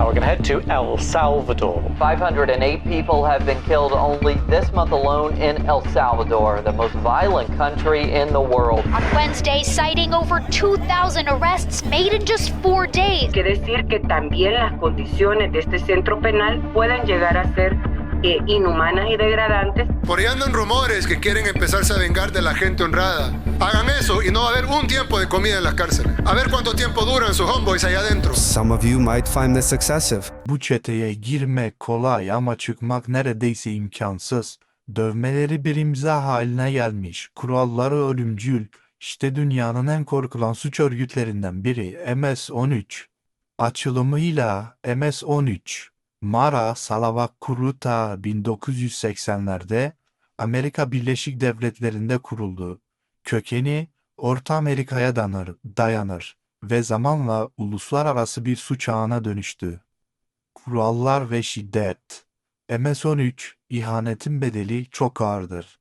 Now we're going to head to El Salvador. 508 people have been killed only this month alone in El Salvador, the most violent country in the world. On Wednesday, citing over 2,000 arrests made in just four days. que decir que también las condiciones de este centro penal pueden llegar a ser eh, inhumanas y degradantes. Por ahí andan rumores que quieren empezarse a vengar de la gente honrada. Hagan eso y no va a haber un tiempo de comida en las cárceles. A ver cuánto tiempo duran sus homeboys allá adentro. Some of you might find this excessive. Bu çeteye girmek kolay ama çıkmak neredeyse imkansız. Dövmeleri bir imza haline gelmiş. Kuralları ölümcül. İşte dünyanın en korkulan suç örgütlerinden biri MS-13. Açılımıyla MS-13. Mara Salavakuruta 1980'lerde Amerika Birleşik Devletleri'nde kuruldu. Kökeni Orta Amerika'ya dayanır, dayanır ve zamanla uluslararası bir suç ağına dönüştü. Kurallar ve şiddet. MS-13 ihanetin bedeli çok ağırdır.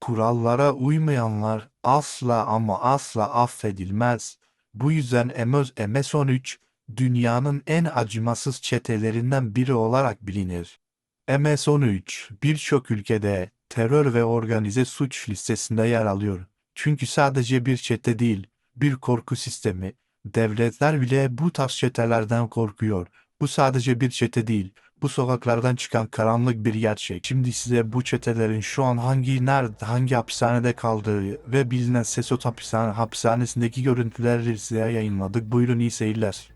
Kurallara uymayanlar asla ama asla affedilmez. Bu yüzden MS-13 dünyanın en acımasız çetelerinden biri olarak bilinir. MS-13 birçok ülkede terör ve organize suç listesinde yer alıyor. Çünkü sadece bir çete değil, bir korku sistemi. Devletler bile bu tarz çetelerden korkuyor. Bu sadece bir çete değil. Bu sokaklardan çıkan karanlık bir gerçek. Şimdi size bu çetelerin şu an hangi nerede, hangi hapishanede kaldığı ve bilinen Sesot hapishane, hapishanesindeki görüntüleri size yayınladık. Buyurun iyi seyirler.